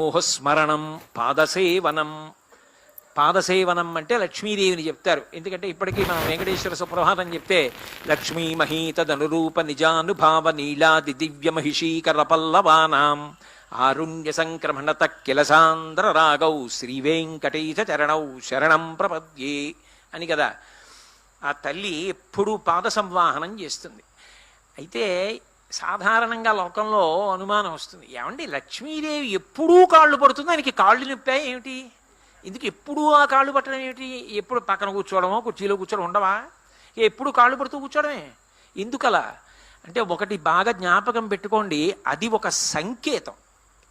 మోహస్మరణం పాదసేవనం. పాదసేవనం అంటే లక్ష్మీదేవిని చెప్తారు. ఎందుకంటే ఇప్పటికీ మనం వెంకటేశ్వర సుప్రభాతం చెప్తే లక్ష్మీ మహీతదనురూప నిజానుభావ నీలాది దివ్య మహిషీకర పల్లవానాం. ఆరుణ్య సంక్రమణత కిలసాంధ్ర రాగౌ శ్రీవేంకటేశ చరణౌ శరణం ప్రపద్యే అని కదా. ఆ తల్లి ఎప్పుడూ పాద సంవాహనం చేస్తుంది. అయితే సాధారణంగా లోకంలో అనుమానం వస్తుంది. ఏమండి లక్ష్మీదేవి ఎప్పుడూ కాళ్ళు పడుతుంది ఆయనకి కాళ్ళు నొప్పాయి ఏమిటి? ఎందుకు ఎప్పుడూ ఆ కాళ్ళు పట్టడం ఏమిటి? ఎప్పుడు పక్కన కూర్చోవడమో కుర్చీలో కూర్చోడం ఉండవా? ఎప్పుడు కాళ్ళు పడుతూ కూర్చోవడమే. ఎందుకలా? అంటే ఒకటి బాగా జ్ఞాపకం పెట్టుకోండి అది ఒక సంకేతం.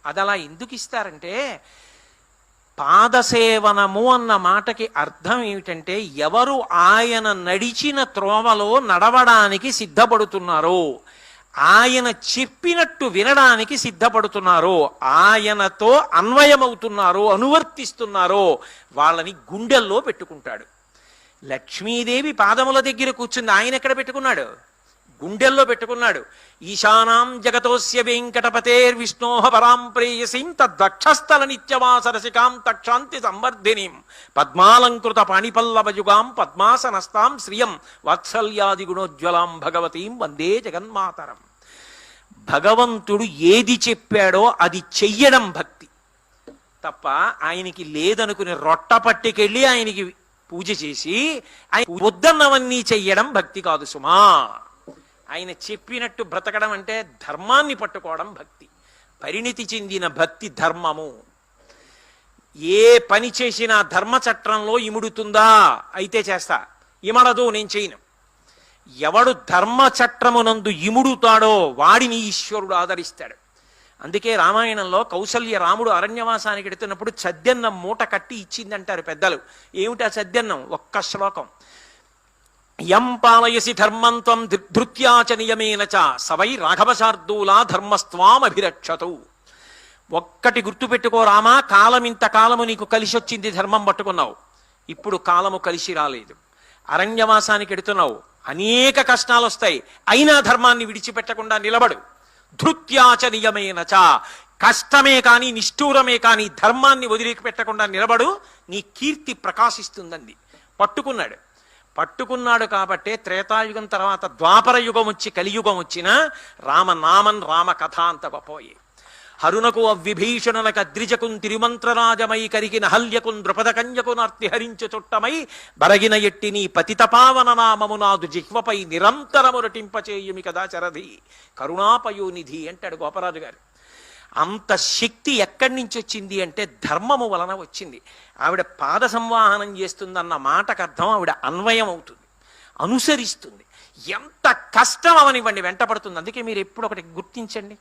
అది అలా ఎందుకు ఇస్తారంటే పాదసేవనము అన్న మాటకి అర్థం ఏమిటంటే ఎవరు ఆయన నడిచిన త్రోవలో నడవడానికి సిద్ధపడుతున్నారో. ఆయన చెప్పినట్టు వినడానికి సిద్ధపడుతున్నారో. ఆయనతో అన్వయమవుతున్నారో అనువర్తిస్తున్నారో. వాళ్ళని గుండెల్లో పెట్టుకుంటాడు. లక్ష్మీదేవి పాదముల దగ్గర కూర్చుంది. ఆయన ఎక్కడ పెట్టుకున్నాడు? గుండెల్లో పెట్టుకున్నాడు. ఈశానాం జగతోస్య వెంకటపతేర్ విష్ణోహ పరాం ప్రేయసీం తద్వక్షస్థల నిత్యవాసరసికాం తక్షాంతి సంవర్ధినీం పద్మాలంకృత పాణిపల్లవయుగాం పద్మాసనస్తాం శ్రియం వాత్సల్యాది గుణోజ్వలాం భగవతీం వందే జగన్మాతరం. భగవంతుడు ఏది చెప్పాడో అది చెయ్యడం భక్తి. తప్ప ఆయనకి లేదనుకుని రొట్ట పట్టుకెళ్ళి ఆయనకి పూజ చేసి ఆయన వద్దన్నవన్నీ చెయ్యడం భక్తి కాదు సుమా. ఆయన చెప్పినట్టు బ్రతకడం అంటే ధర్మాన్ని పట్టుకోవడం భక్తి. పరిణితి చెందిన భక్తి ధర్మము. ఏ పని చేసినా ధర్మ చట్రంలో ఇముడుతుందా? అయితే చేస్తా. ఇమడదు నేను చేయను. ఎవడు ధర్మ చట్రమునందు ఇముడుతాడో వాడిని ఈశ్వరుడు ఆదరిస్తాడు. అందుకే రామాయణంలో కౌసల్య రాముడు అరణ్యవాసానికి ఎడుతున్నప్పుడు చద్యన్నం మూట కట్టి ఇచ్చిందంటారు పెద్దలు. ఏమిటా చద్యన్నం? ఒక్క శ్లోకం. యం పాలయసి ధర్మం త్వం ధృత్యాచ నియమేన చ సవై రాఘవశార్దూలా ధర్మస్త్వామభిరక్షతు. ఒక్కటి గుర్తుపెట్టుకో రామా కాలం ఇంత కాలము నీకు కలిసి వచ్చింది ధర్మం పట్టుకున్నావు. ఇప్పుడు కాలము కలిసి రాలేదు. అరణ్యవాసానికి ఎడుతున్నావు. అనేక కష్టాలు వస్తాయి అయినా ధర్మాన్ని విడిచిపెట్టకుండా నిలబడు. ధృత్యాచనీయమైన చ. కష్టమే కానీ నిష్ఠూరమే కానీ ధర్మాన్ని వదిలిపెట్టకుండా నిలబడు. నీ కీర్తి ప్రకాశిస్తుందండి పట్టుకున్నాడు. పట్టుకున్నాడు కాబట్టే త్రేతాయుగం తర్వాత ద్వాపర యుగం వచ్చి కలియుగం వచ్చిన రామనామన్ రామ కథ అంత గొప్పయే హరునకు అవ్విభీషణనక అద్రిజకున్ తిరుమంత్రరాజమై కరిగిన హల్యకున్ ద్రుపద కన్యకున్ అర్తిహరించు చుట్టమై బరగిన ఎట్టి నీ పతితపావన నామము నాదు జిహ్వపై నిరంతరము రటింపచేయుమి కదా చరధి. కరుణాపయోనిధి అంటాడు గోపరాజు గారు. అంత శక్తి ఎక్కడి నుంచి వచ్చింది అంటే ధర్మము వలన వచ్చింది. ఆవిడ పాద సంవాహనం చేస్తుందన్న మాటకు అర్థం ఆవిడ అన్వయం అవుతుంది. అనుసరిస్తుంది. ఎంత కష్టం అవనివ్వండి వెంటపడుతుంది. అందుకే మీరు ఎప్పుడు ఒకటి గుర్తించండి.